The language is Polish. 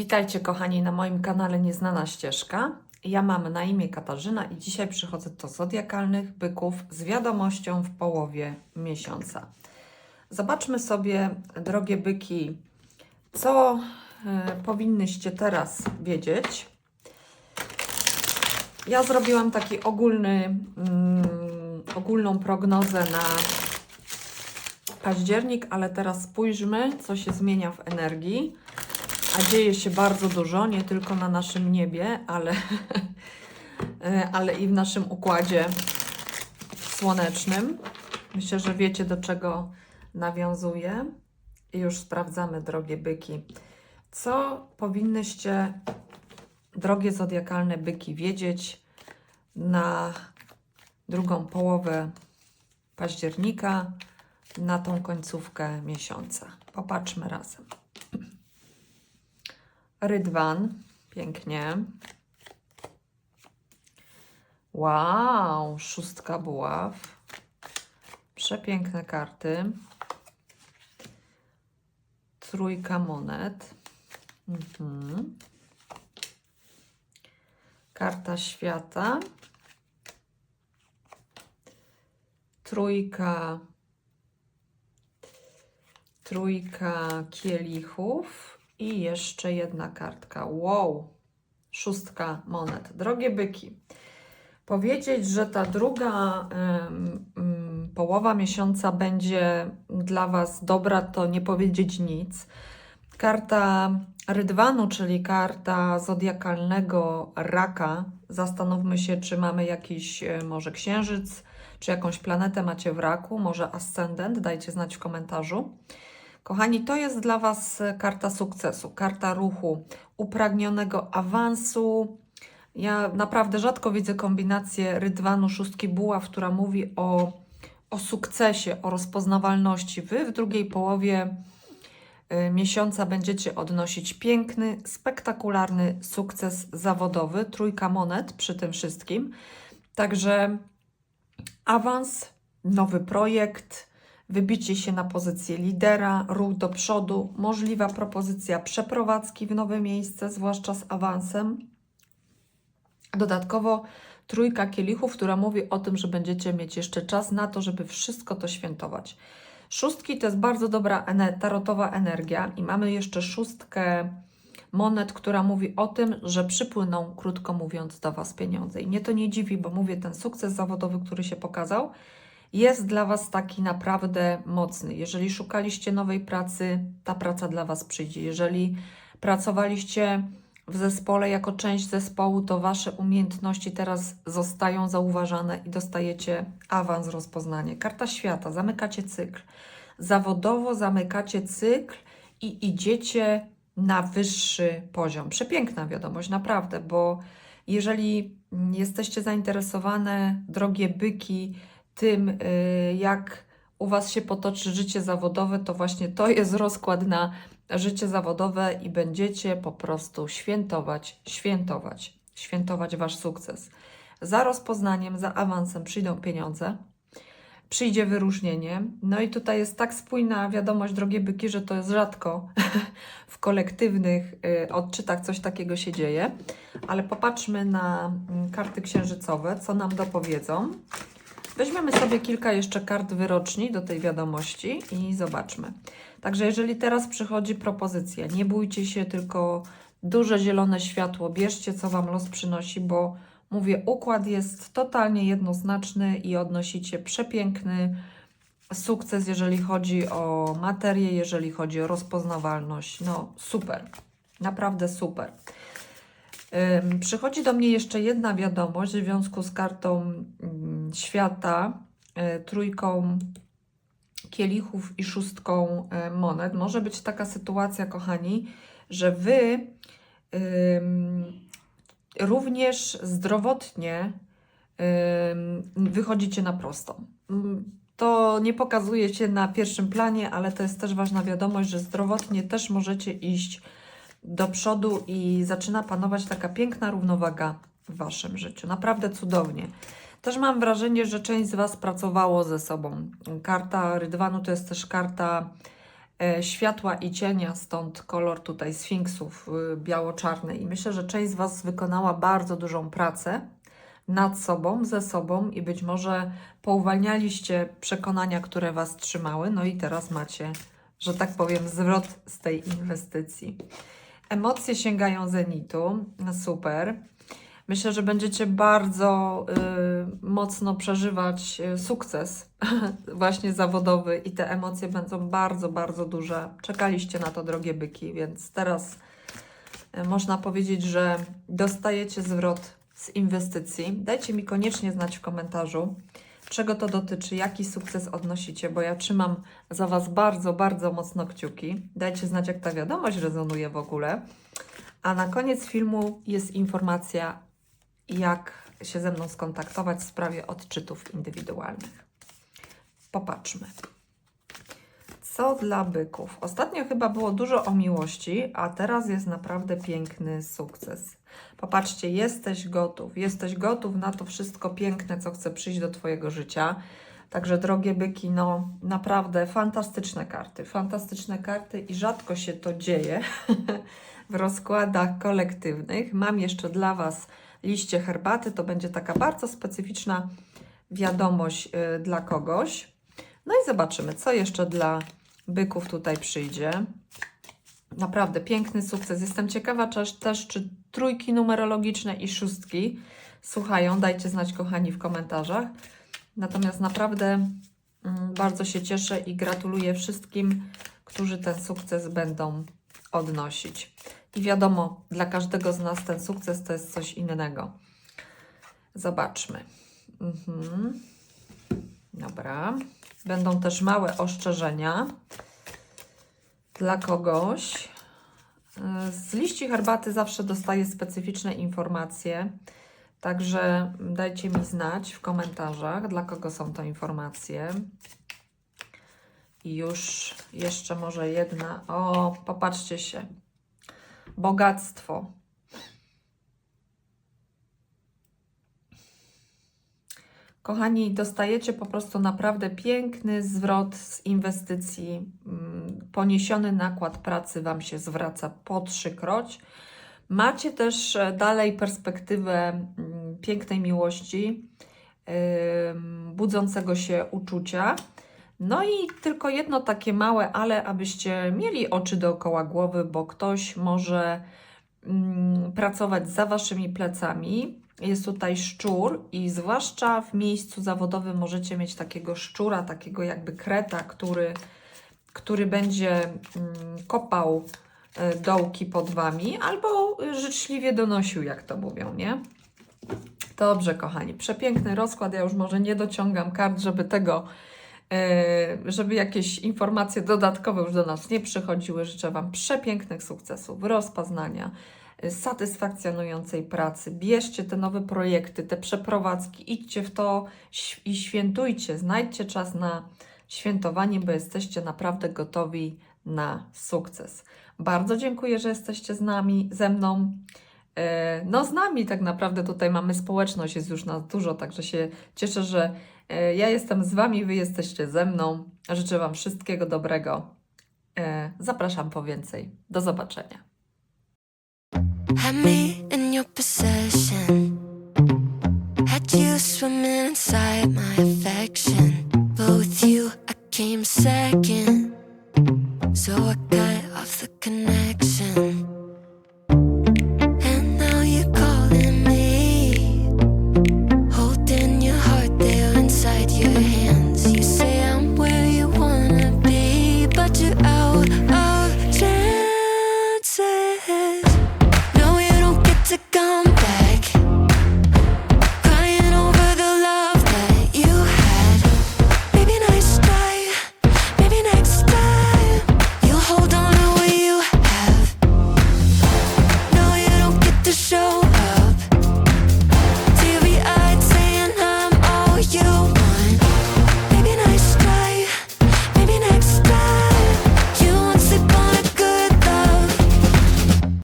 Witajcie kochani na moim kanale Nieznana Ścieżka. Ja mam na imię Katarzyna i dzisiaj przychodzę do zodiakalnych byków z wiadomością w połowie miesiąca. Zobaczmy sobie, drogie byki, co e, powinnyście teraz wiedzieć. Ja zrobiłam taki ogólny, mm, ogólną prognozę na październik, ale teraz spójrzmy, co się zmienia w energii. A dzieje się bardzo dużo, nie tylko na naszym niebie, ale, ale i w naszym układzie słonecznym. Myślę, że wiecie, do czego nawiązuję. I już sprawdzamy, drogie byki. Co powinnyście, drogie zodiakalne byki, wiedzieć na drugą połowę października, na tą końcówkę miesiąca? Popatrzmy razem. Rydwan. Pięknie. Wow, szóstka buław. Przepiękne karty. Trójka monet. Mhm. Karta świata. Trójka. Trójka kielichów. I jeszcze jedna kartka. Wow, szóstka monet. Drogie byki, powiedzieć, że ta druga ym, ym, połowa miesiąca będzie dla Was dobra, to nie powiedzieć nic. Karta Rydwanu, czyli karta zodiakalnego raka. Zastanówmy się, czy mamy jakiś e, może księżyc, czy jakąś planetę macie w raku, może ascendent, dajcie znać w komentarzu. Kochani, to jest dla Was karta sukcesu, karta ruchu, upragnionego awansu. Ja naprawdę rzadko widzę kombinację rydwanu szóstki buław, która mówi o, o sukcesie, o rozpoznawalności. Wy w drugiej połowie y, miesiąca będziecie odnosić piękny, spektakularny sukces zawodowy, trójka monet przy tym wszystkim. Także awans, nowy projekt, wybicie się na pozycję lidera, ruch do przodu, możliwa propozycja przeprowadzki w nowe miejsce, zwłaszcza z awansem. Dodatkowo trójka kielichów, która mówi o tym, że będziecie mieć jeszcze czas na to, żeby wszystko to świętować. Szóstki to jest bardzo dobra tarotowa energia i mamy jeszcze szóstkę monet, która mówi o tym, że przypłyną, krótko mówiąc, do Was pieniądze. I mnie to nie dziwi, bo mówię, ten sukces zawodowy, który się pokazał, jest dla Was taki naprawdę mocny. Jeżeli szukaliście nowej pracy, ta praca dla Was przyjdzie. Jeżeli pracowaliście w zespole jako część zespołu, to Wasze umiejętności teraz zostają zauważane i dostajecie awans, rozpoznanie. Karta świata, zamykacie cykl. Zawodowo zamykacie cykl i idziecie na wyższy poziom. Przepiękna wiadomość, naprawdę, bo jeżeli jesteście zainteresowane, drogie byki, tym, y, jak u Was się potoczy życie zawodowe, to właśnie to jest rozkład na życie zawodowe i będziecie po prostu świętować, świętować, świętować Wasz sukces. Za rozpoznaniem, za awansem przyjdą pieniądze, przyjdzie wyróżnienie. No i tutaj jest tak spójna wiadomość, drogie byki, że to jest rzadko w kolektywnych y, odczytach coś takiego się dzieje. Ale popatrzmy na mm, karty księżycowe, co nam dopowiedzą. Weźmiemy sobie kilka jeszcze kart wyroczni do tej wiadomości i zobaczmy. Także jeżeli teraz przychodzi propozycja, nie bójcie się, tylko duże zielone światło, bierzcie co Wam los przynosi, bo mówię, układ jest totalnie jednoznaczny i odnosicie przepiękny sukces, jeżeli chodzi o materię, jeżeli chodzi o rozpoznawalność. No super, naprawdę super. Przychodzi do mnie jeszcze jedna wiadomość w związku z kartą świata, e, trójką kielichów i szóstką e, monet. Może być taka sytuacja, kochani, że wy również zdrowotnie wychodzicie na prostą. Mm, to nie pokazuje się na pierwszym planie, ale to jest też ważna wiadomość, że zdrowotnie też możecie iść do przodu i zaczyna panować taka piękna równowaga w Waszym życiu. Naprawdę cudownie. Też mam wrażenie, że część z Was pracowało ze sobą. Karta Rydwanu to jest też karta e, światła i cienia, stąd kolor tutaj sfinksów y, biało-czarny. I myślę, że część z Was wykonała bardzo dużą pracę nad sobą, ze sobą i być może pouwalnialiście przekonania, które Was trzymały, no i teraz macie, że tak powiem, zwrot z tej inwestycji. Emocje sięgają zenitu, super. Myślę, że będziecie bardzo y, mocno przeżywać y, sukces właśnie zawodowy i te emocje będą bardzo, bardzo duże. Czekaliście na to, drogie byki, więc teraz y, można powiedzieć, że dostajecie zwrot z inwestycji. Dajcie mi koniecznie znać w komentarzu, czego to dotyczy, jaki sukces odnosicie, bo ja trzymam za Was bardzo, bardzo mocno kciuki. Dajcie znać, jak ta wiadomość rezonuje w ogóle. A na koniec filmu jest informacja, jak się ze mną skontaktować w sprawie odczytów indywidualnych. Popatrzmy. Co dla byków? Ostatnio chyba było dużo o miłości, a teraz jest naprawdę piękny sukces. Popatrzcie, jesteś gotów, jesteś gotów na to wszystko piękne, co chce przyjść do Twojego życia. Także, drogie byki, no naprawdę fantastyczne karty, fantastyczne karty i rzadko się to dzieje w rozkładach kolektywnych. Mam jeszcze dla Was liście herbaty, to będzie taka bardzo specyficzna wiadomość y, dla kogoś. No i zobaczymy, co jeszcze dla byków tutaj przyjdzie. Naprawdę piękny sukces. Jestem ciekawa też, też, czy trójki numerologiczne i szóstki słuchają. Dajcie znać, kochani, w komentarzach. Natomiast naprawdę mm, bardzo się cieszę i gratuluję wszystkim, którzy ten sukces będą odnosić. I wiadomo, dla każdego z nas ten sukces to jest coś innego. Zobaczmy. Mhm. Dobra. Będą też małe ostrzeżenia dla kogoś. Z liści herbaty zawsze dostaję specyficzne informacje, także dajcie mi znać w komentarzach, dla kogo są to informacje. I już jeszcze może jedna. O, popatrzcie się. Bogactwo. Kochani, dostajecie po prostu naprawdę piękny zwrot z inwestycji. Mm, Poniesiony nakład pracy Wam się zwraca po trzykroć. Macie też e, dalej perspektywę mm, pięknej miłości, budzącego się uczucia. No i tylko jedno takie małe, ale abyście mieli oczy dookoła głowy, bo ktoś może mm, pracować za waszymi plecami. Jest tutaj szczur i zwłaszcza w miejscu zawodowym możecie mieć takiego szczura, takiego jakby kreta, który, który będzie mm, kopał e, dołki pod wami albo życzliwie donosił, jak to mówią, nie? Dobrze, kochani, przepiękny rozkład. Ja już może nie dociągam kart, żeby tego, żeby jakieś informacje dodatkowe już do nas nie przychodziły. Życzę Wam przepięknych sukcesów, rozpoznania, e, satysfakcjonującej pracy. Bierzcie te nowe projekty, te przeprowadzki, idźcie w to i świętujcie. Znajdźcie czas na świętowanie, bo jesteście naprawdę gotowi na sukces. Bardzo dziękuję, że jesteście z nami, ze mną. E, No, z nami tak naprawdę tutaj mamy społeczność, jest już nas dużo, także się cieszę, że e, E, ja jestem z Wami, Wy jesteście ze mną. Życzę Wam wszystkiego dobrego. E, zapraszam po więcej. Do zobaczenia. came second